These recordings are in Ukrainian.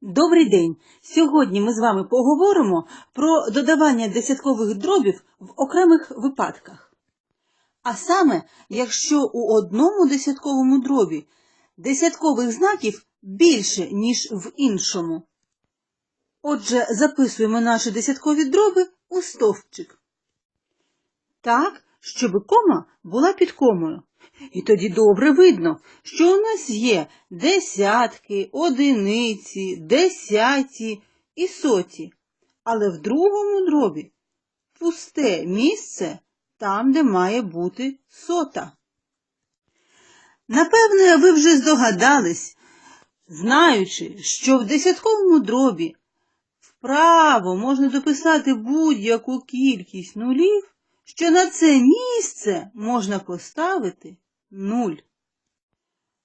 Добрий день! Сьогодні ми з вами поговоримо про додавання десяткових дробів в окремих випадках. А саме, якщо у одному десятковому дробі десяткових знаків більше, ніж в іншому. Отже, записуємо наші десяткові дроби у стовпчик. Так, щоб кома була під комою. І тоді добре видно, що у нас є десятки, одиниці, десяті і соті. Але в другому дробі пусте місце там, де має бути сота. Напевне, ви вже здогадались, знаючи, що в десятковому дробі вправо можна дописати будь-яку кількість нулів, що на це місце можна поставити нуль.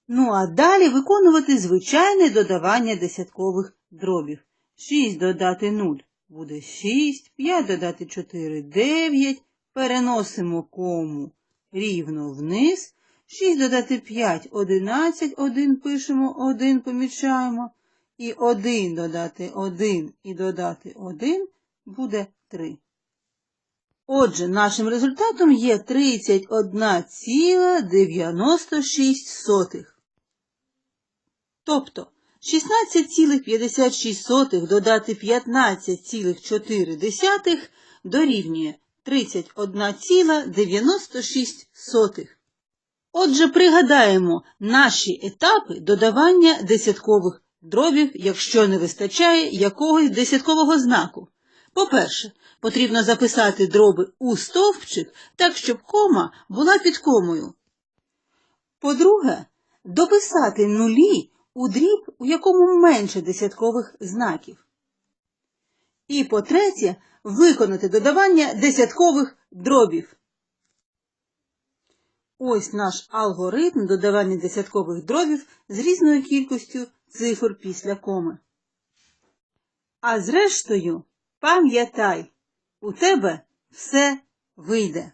Ну а далі виконувати звичайне додавання десяткових дробів. 6 додати 0 буде 6, 5 додати 4 9, переносимо кому рівно вниз, 6 додати 5 11, 1 пишемо, 1 помічаємо, і 1 додати 1 і додати 1 буде 3. Отже, нашим результатом є 31,96. Тобто 16,56 додати 15,4 дорівнює 31,96. Отже, пригадаємо наші етапи додавання десяткових дробів, якщо не вистачає якогось десяткового знаку. По-перше, потрібно записати дроби у стовпчик так, щоб кома була під комою. По-друге, дописати нулі у дріб, у якому менше десяткових знаків. І по-третє, виконати додавання десяткових дробів. Ось наш алгоритм додавання десяткових дробів з різною кількістю цифр після коми. А зрештою, пам'ятай, у тебе все вийде.